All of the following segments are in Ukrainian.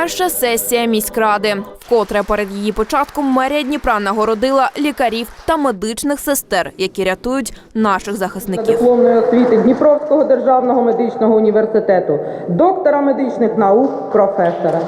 Перша сесія міськради. Вкотре перед її початком мерія Дніпра нагородила лікарів та медичних сестер, які рятують наших захисників. дипломної освіти Дніпровського державного медичного університету, доктора медичних наук, професора.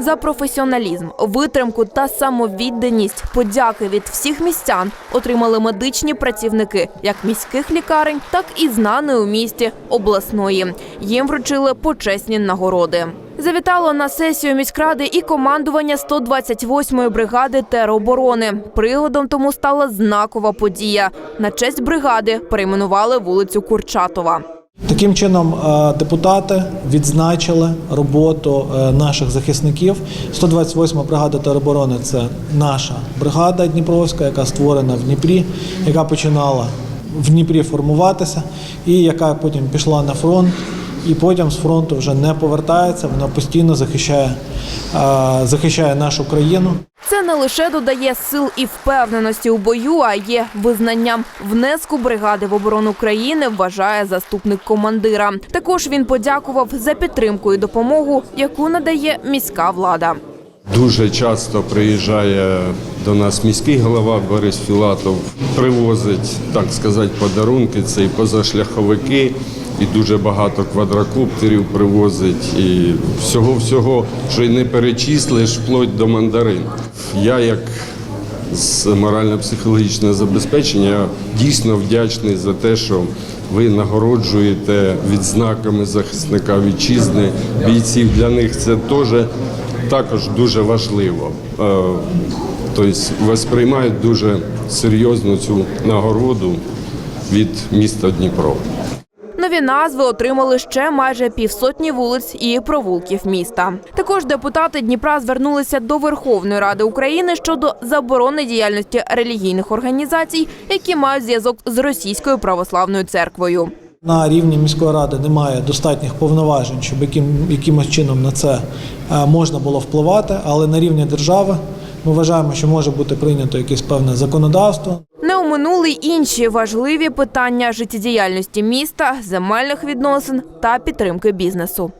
За професіоналізм, витримку та самовідданість подяки від всіх містян отримали медичні працівники як міських лікарень, так і знаної у місті обласної. Їм вручили почесні нагороди. Завітало на сесію міськради і командування 128-ї бригади тероборони. Пригодом тому стала знакова подія. На честь бригади перейменували вулицю Курчатова. Таким чином, е, депутати відзначили роботу е, наших захисників. 128 бригада тероборони це наша бригада Дніпровська, яка створена в Дніпрі, яка починала в Дніпрі формуватися, і яка потім пішла на фронт. І потім з фронту вже не повертається. Вона постійно захищає, захищає нашу країну. Це не лише додає сил і впевненості у бою, а є визнанням внеску бригади в оборону країни, вважає заступник командира. Також він подякував за підтримку і допомогу, яку надає міська влада. Дуже часто приїжджає до нас міський голова Борис Філатов, привозить, так сказати, подарунки. Це і позашляховики, і дуже багато квадрокоптерів привозить, і всього-всього, що й не перечислиш, вплоть до мандарин. Я як з морально-психологічного забезпечення дійсно вдячний за те, що ви нагороджуєте відзнаками захисника вітчизни, бійців. Для них це теж також дуже важливо. Е, Тобто восприймають дуже серйозно цю нагороду від міста Дніпро. Нові назви отримали ще майже півсотні вулиць і провулків міста. Також депутати Дніпра звернулися до Верховної Ради України щодо заборони діяльності релігійних організацій, які мають зв'язок з російською православною церквою. На рівні міської ради немає достатніх повноважень, щоб яким, якимось чином на це е, можна було впливати, але на рівні держави ми вважаємо, що може бути прийнято якесь певне законодавство. Не оминули інші важливі питання життєдіяльності міста, земельних відносин та підтримки бізнесу.